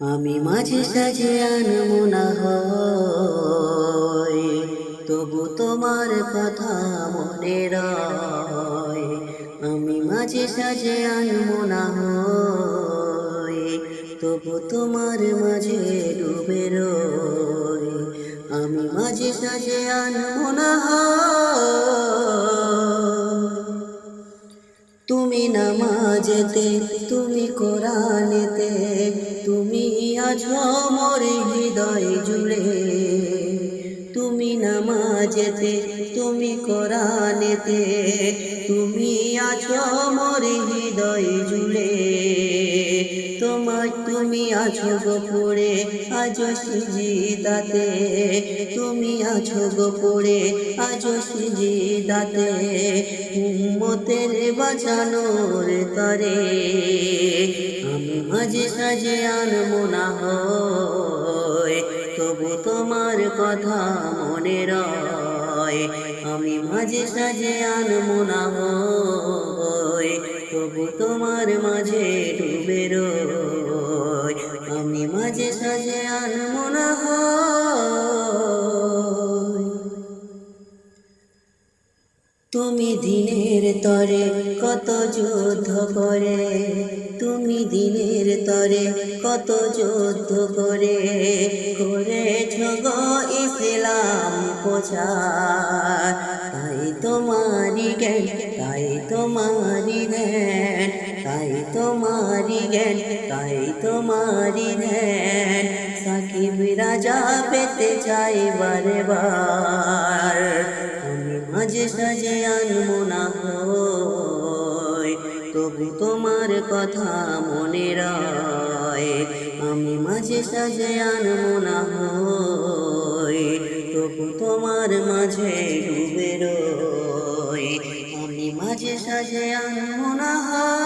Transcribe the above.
আমি মাঝে সাজে আনমো না হয় তবু তোমার কথা মনে রয়। আমি মাঝে সাজে আনমো না হয় তবু তোমার মাঝে ডুবে রয় আমি মাঝে সাজে আনমো না তুমি নামাজেতে, তুমি কোরআনেতে আছো মোর হৃদয় জুড়ে। তুমি নামাজেতে তুমি কোরআনেতে তুমি আছো মোর হৃদয় জুড়ে। তোমার তুমি আছো গোপুরে আজ সিজিদাতে। তুমি আছো গোপুরে আজ সিজিদাতে। উম্মতের বাঁচানোর তরে আমি মাঝে সাজে আনমো না হয়, তবু তোমার কথা মনে রয়। আমি মাঝে সাজে আনমো না হয় তবু তোমার মাঝে ডুবে আমি মাঝে সাজে আনমো না তুমি দিনের তরে কত যুদ্ধ করে, তুমি দিনের তরে কত যুদ্ধ করে, করেছ গো ইসলাম প্রচার। জ্ঞান তাই তোমারি জ্ঞান তাই তোমারি জ্ঞান তাই তোমারি জ্ঞান সাকিব রাজা পেতে চাই বারে বার, আমি মাঝে সাজে আনমো না তবু তোমার কথা মনে রয়, আমি মাঝে সাজে আনমো না হয় তবু তোমার মাঝে ডুবে রয় মাঝে সাজে আনমো না হয়।